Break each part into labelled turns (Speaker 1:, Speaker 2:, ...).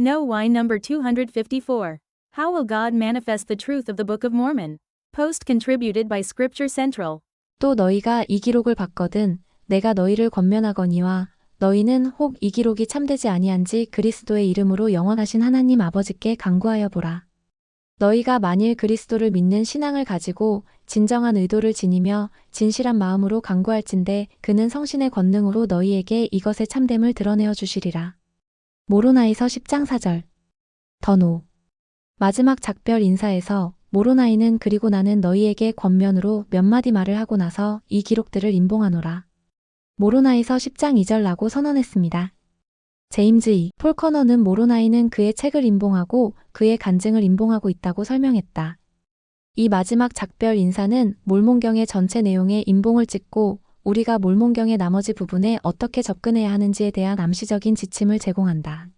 Speaker 1: No why number 254. How will God manifest the truth of the Book of Mormon? Post contributed by Scripture Central.
Speaker 2: 또 너희가 이 기록을 받거든 내가 너희를 권면하거니와 너희는 혹 이 기록이 참되지 아니한지 그리스도의 이름으로 영원하신 하나님 아버지께 간구하여 보라. 너희가 만일 그리스도를 믿는 신앙을 가지고 진정한 의도를 지니며 진실한 마음으로 간구할진대 그는 성신의 권능으로 너희에게 이것의 참됨을 드러내어 주시리라. 모로나이서 10장 4절 더노 마지막 작별 인사에서 모로나이는 그리고 나는 너희에게 권면으로 몇 마디 말을 하고 나서 이 기록들을 임봉하노라. 모로나이서 10장 2절라고 선언했습니다. 제임즈 이 폴커너는 모로나이는 그의 책을 임봉하고 그의 간증을 임봉하고 있다고 설명했다. 이 마지막 작별 인사는 몰몬경의 전체 내용에 임봉을 찍고 우리가 몰몬경의 나머지 부분에 어떻게 접근해야 하는지에 대한 암시적인 지침을 제공한다.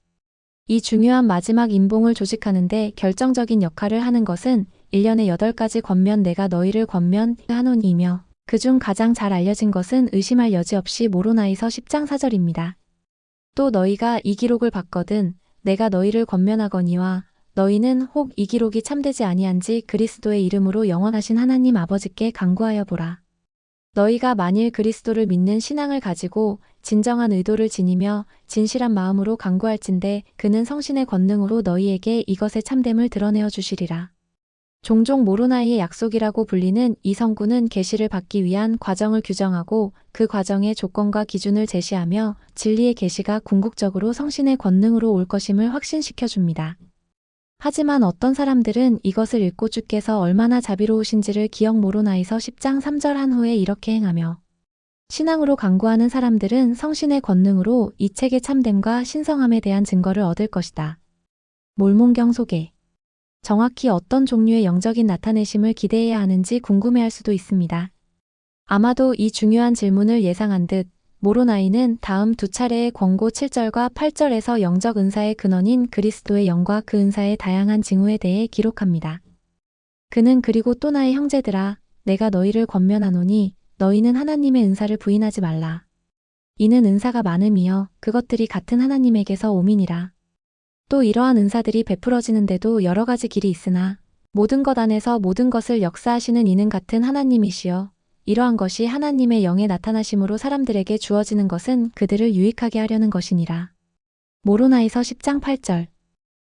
Speaker 2: 이 중요한 마지막 임봉을 조직하는데 결정적인 역할을 하는 것은 1년에 8가지 권면 내가 너희를 권면하노니이며 그중 가장 잘 알려진 것은 의심할 여지 없이 모로나이서 10장 4절입니다. 또 너희가 이 기록을 받거든 내가 너희를 권면하거니와 너희는 혹 이 기록이 참되지 아니한지 그리스도의 이름으로 영원하신 하나님 아버지께 간구하여 보라. 너희가 만일 그리스도를 믿는 신앙을 가지고 진정한 의도를 지니며 진실한 마음으로 간구할진대 그는 성신의 권능으로 너희에게 이것의 참됨을 드러내어 주시리라. 종종 모로나이의 약속이라고 불리는 이 성구는 계시를 받기 위한 과정을 규정하고 그 과정의 조건과 기준을 제시하며 진리의 계시가 궁극적으로 성신의 권능으로 올 것임을 확신시켜 줍니다. 하지만 어떤 사람들은 이것을 읽고 주께서 얼마나 자비로우신지를 기억 모로나이서 10장 3절 한 후에 이렇게 행하며 신앙으로 강구하는 사람들은 성신의 권능으로 이 책의 참됨과 신성함에 대한 증거를 얻을 것이다. 몰몬경 소개 정확히 어떤 종류의 영적인 나타내심을 기대해야 하는지 궁금해할 수도 있습니다. 아마도 이 중요한 질문을 예상한 듯 모로나이는 다음 두 차례의 권고 7절과 8절에서 영적 은사의 근원인 그리스도의 영과 그 은사의 다양한 징후에 대해 기록합니다. 그는 그리고 또 나의 형제들아 내가 너희를 권면하노니 너희는 하나님의 은사를 부인하지 말라. 이는 은사가 많음이여 그것들이 같은 하나님에게서 오민이라. 또 이러한 은사들이 베풀어지는데도 여러 가지 길이 있으나 모든 것 안에서 모든 것을 역사하시는 이는 같은 하나님이시여 이러한 것이 하나님의 영의 나타나심으로 사람들에게 주어지는 것은 그들을 유익하게 하려는 것이니라. 모로나이서 10장 8절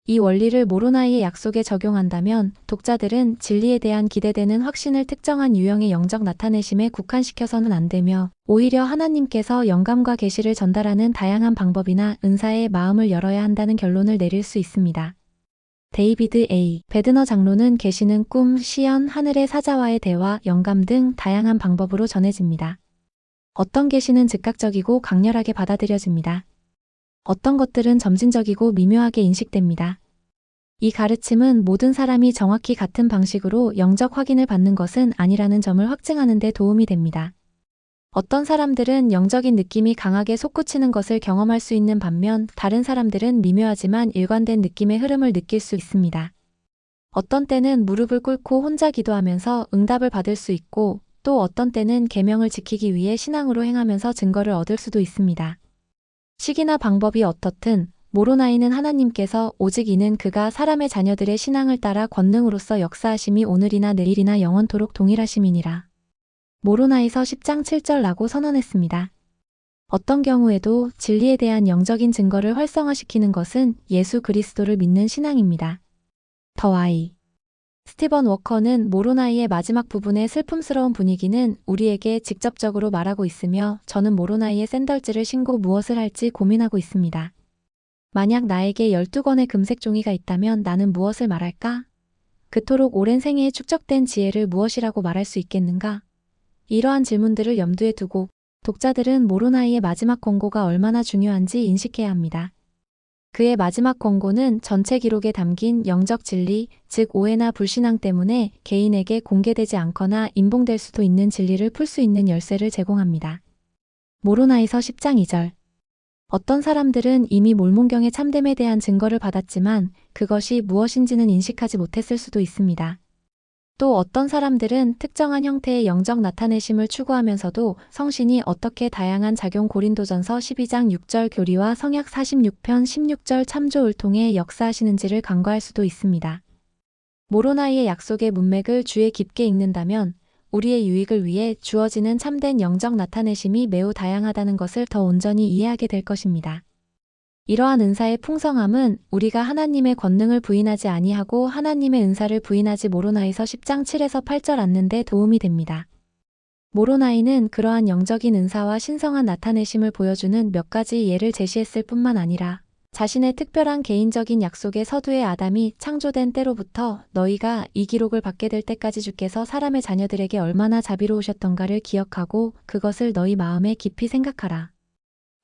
Speaker 2: 이 원리를 모로나이의 약속에 적용한다면 독자들은 진리에 대한 기대되는 확신을 특정한 유형의 영적 나타내심에 국한시켜서는 안 되며 오히려 하나님께서 영감과 계시를 전달하는 다양한 방법이나 은사의 마음을 열어야 한다는 결론을 내릴 수 있습니다. 데이비드 A. 베드너 장로는 계시는 꿈, 시연, 하늘의 사자와의 대화, 영감 등 다양한 방법으로 전해집니다. 어떤 계시는 즉각적이고 강렬하게 받아들여집니다. 어떤 것들은 점진적이고 미묘하게 인식됩니다. 이 가르침은 모든 사람이 정확히 같은 방식으로 영적 확인을 받는 것은 아니라는 점을 확증하는 데 도움이 됩니다. 어떤 사람들은 영적인 느낌이 강하게 솟구치는 것을 경험할 수 있는 반면 다른 사람들은 미묘하지만 일관된 느낌의 흐름을 느낄 수 있습니다. 어떤 때는 무릎을 꿇고 혼자 기도하면서 응답을 받을 수 있고 또 어떤 때는 계명을 지키기 위해 신앙으로 행하면서 증거를 얻을 수도 있습니다. 시기나 방법이 어떻든 모로나이는 하나님께서 오직 이는 그가 사람의 자녀들의 신앙을 따라 권능으로서 역사하심이 오늘이나 내일이나 영원토록 동일하심이니라. 모로나이서 10장 7절라고 선언했습니다. 어떤 경우에도 진리에 대한 영적인 증거를 활성화시키는 것은 예수 그리스도를 믿는 신앙입니다. 더 아이 스티번 워커는 모로나이의 마지막 부분의 슬픔스러운 분위기는 우리에게 직접적으로 말하고 있으며 저는 모로나이의 샌들즈를 신고 무엇을 할지 고민하고 있습니다. 만약 나에게 12권의 금색 종이가 있다면 나는 무엇을 말할까? 그토록 오랜 생애에 축적된 지혜를 무엇이라고 말할 수 있겠는가? 이러한 질문들을 염두에 두고 독자들은 모로나이의 마지막 권고가 얼마나 중요한지 인식해야 합니다. 그의 마지막 권고는 전체 기록에 담긴 영적 진리, 즉 오해나 불신앙 때문에 개인에게 공개되지 않거나 인봉될 수도 있는 진리를 풀 수 있는 열쇠를 제공합니다. 모로나이서 10장 2절 어떤 사람들은 이미 몰몬경의 참됨에 대한 증거를 받았지만 그것이 무엇인지는 인식하지 못했을 수도 있습니다. 또 어떤 사람들은 특정한 형태의 영적 나타내심을 추구하면서도 성신이 어떻게 다양한 작용 고린도전서 12장 6절 교리와 성약 46편 16절 참조을 통해 역사하시는지를 간과할 수도 있습니다. 모로나이의 약속의 문맥을 주에 깊게 읽는다면 우리의 유익을 위해 주어지는 참된 영적 나타내심이 매우 다양하다는 것을 더 온전히 이해하게 될 것입니다. 이러한 은사의 풍성함은 우리가 하나님의 권능을 부인하지 아니하고 하나님의 은사를 부인하지 모로나이서 10장 7에서 8절 않는데 도움이 됩니다. 모로나이는 그러한 영적인 은사와 신성한 나타내심을 보여주는 몇 가지 예를 제시했을 뿐만 아니라 자신의 특별한 개인적인 약속의 서두에 아담이 창조된 때로부터 너희가 이 기록을 받게 될 때까지 주께서 사람의 자녀들에게 얼마나 자비로우셨던가를 기억하고 그것을 너희 마음에 깊이 생각하라.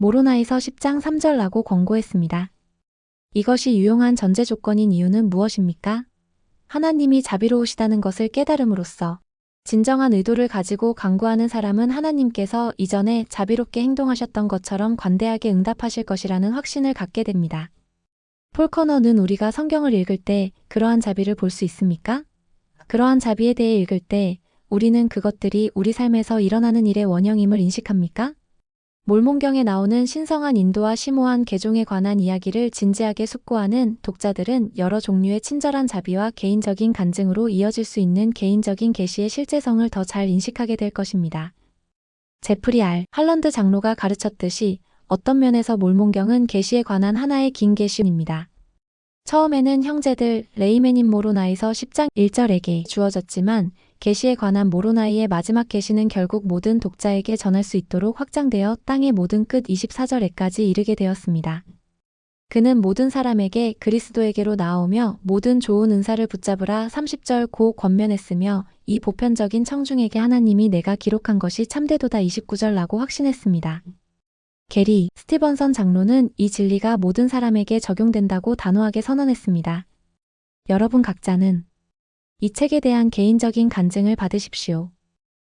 Speaker 2: 모로나이서 10장 3절라고 권고했습니다. 이것이 유용한 전제 조건인 이유는 무엇입니까? 하나님이 자비로우시다는 것을 깨달음으로써 진정한 의도를 가지고 강구하는 사람은 하나님께서 이전에 자비롭게 행동하셨던 것처럼 관대하게 응답하실 것이라는 확신을 갖게 됩니다. 폴커너는 우리가 성경을 읽을 때 그러한 자비를 볼 수 있습니까? 그러한 자비에 대해 읽을 때 우리는 그것들이 우리 삶에서 일어나는 일의 원형임을 인식합니까? 몰몬경에 나오는 신성한 인도와 심오한 개종에 관한 이야기를 진지하게 숙고하는 독자들은 여러 종류의 친절한 자비와 개인적인 간증으로 이어질 수 있는 개인적인 계시의 실제성을 더 잘 인식하게 될 것입니다. 제프리 알 할런드 장로가 가르쳤듯이 어떤 면에서 몰몬경은 계시에 관한 하나의 긴 계시입니다. 처음에는 형제들 레이메닌 모로나이서 10장 1절에게 주어졌지만 계시에 관한 모로나이의 마지막 계시는 결국 모든 독자에게 전할 수 있도록 확장되어 땅의 모든 끝 24절에까지 이르게 되었습니다. 그는 모든 사람에게 그리스도에게로 나오며 모든 좋은 은사를 붙잡으라 30절 고 권면했으며 이 보편적인 청중에게 하나님이 내가 기록한 것이 참되도다 29절라고 확신했습니다. 게리 스티번선 장로는 이 진리가 모든 사람에게 적용된다고 단호하게 선언했습니다. 여러분 각자는 이 책에 대한 개인적인 간증을 받으십시오.